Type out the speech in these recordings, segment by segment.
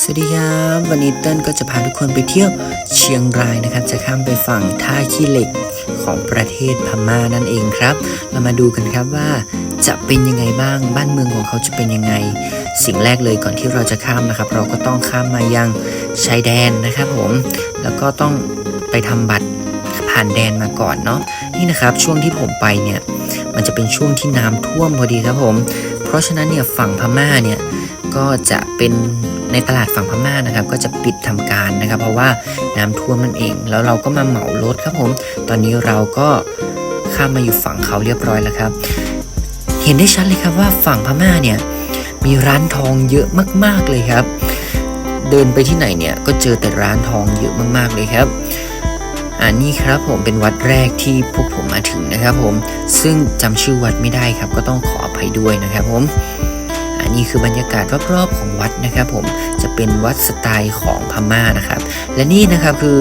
สวัสดีครับวันนี้เต้นก็จะพาทุกคนไปเที่ยวเชียงรายนะครับ จะข้ามไปฝั่งท่าขี้เหล็กของประเทศพม่านั่นเองครับ เรามาดูกันครับว่าจะเป็นยังไงบ้างบ้านเมืองของเขาจะเป็นยังไง สิ่งแรกเลยก่อนที่เราจะข้ามนะครับ เราก็ต้องข้ามมายังชายแดนนะครับผมแล้วก็ต้องไปทำบัตรผ่านแดนมาก่อนเนาะนี่นะครับช่วงที่ผมไปเนี่ยมันจะเป็นช่วงที่น้ำท่วมพอดีครับผม เพราะฉะนั้นเนี่ยฝั่งพม่าเนี่ยก็จะเป็น ในตลาดฝั่งพม่านะครับ ก็จะปิดทำการนะครับ เพราะว่าน้ำท่วมนั่นเอง แล้วเราก็มาเหมารถครับผม ตอนนี้เราก็ข้ามมาอยู่ฝั่งเขาเรียบร้อยแล้วครับ เห็นได้ชัดเลยครับว่าฝั่งพม่าเนี่ยมีร้านทองเยอะมาก ๆเลยครับ เดินไปที่ไหนเนี่ยก็เจอแต่ร้านทองเยอะมากๆเลยครับอันนี้ครับผมเป็นวัดแรกที่พวกผมมาถึงนะครับผมซึ่งจำชื่อวัดไม่ได้ครับ ก็ต้องขออภัยด้วยนะครับผม นนี้คือบรรยากาศรอบๆของวัดนะครับ ผมจะเป็นวัดสไตล์ของพม่านะครับ และนี่นะครับคือ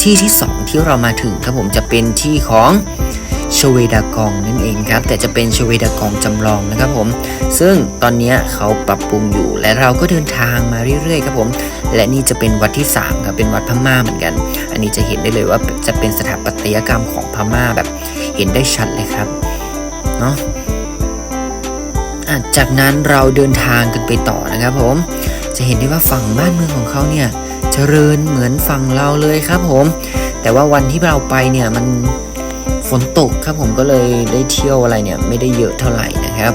ที่ที่สองที่เรามาถึงครับผมจะเป็นที่ของชเวดากองนั่นเองครับ แต่จะเป็นชเวดากองจำลองนะครับผม ซึ่งตอนนี้เขาปรับปรุงอยู่และเราก็เดินทางมาเรื่อยๆครับผม และนี่จะเป็นวัดที่ 3 ครับ เป็นวัดพม่าเหมือนกัน อันนี้จะเห็นได้เลยว่าจะเป็นสถาปัตยกรรมของพม่าแบบเห็นได้ชัดเลยครับ เนาะ จากนั้นเราเดินทางกันไปต่อนะครับผม จะเห็นได้ว่าฝั่งบ้านเมืองของเขาเนี่ยเจริญเหมือนฝั่งเราเลยครับผม แต่ว่าวันที่เราไปเนี่ยมันฝนตกครับผมก็เลยได้เที่ยวอะไรเนี่ยไม่ได้เยอะเท่าไหร่นะครับ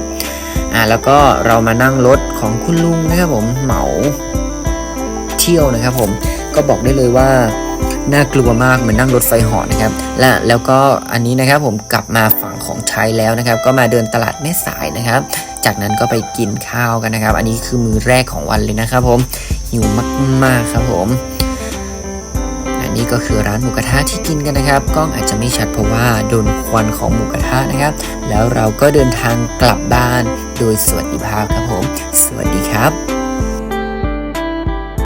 อะแล้วก็เรามานั่งรถของคุณลุงนะครับผมเหมาเที่ยวนะครับผมก็บอกได้เลยว่าน่ากลัวมากเหมือนนั่งรถไฟหาะนะครับและแล้วก็อันนี้นะครับผมกลับมาฝั่งของไทยแล้วนะครับ ก็มาเดินตลาดแม่สายนะครับ จากนั้นก็ไปกินข้าวกันนะครับ อันนี้คือมือแรกของวันเลยนะครับผมหิวมากๆครับผม อันนี้ก็คือร้านหมูกระทะที่กินกันนะครับ กล้องอาจจะไม่ชัดเพราะว่าโดนควันของหมูกระทะนะครับ แล้วเราก็เดินทางกลับบ้านโดยสวัสดิภาพครับผม สวัสดีครับ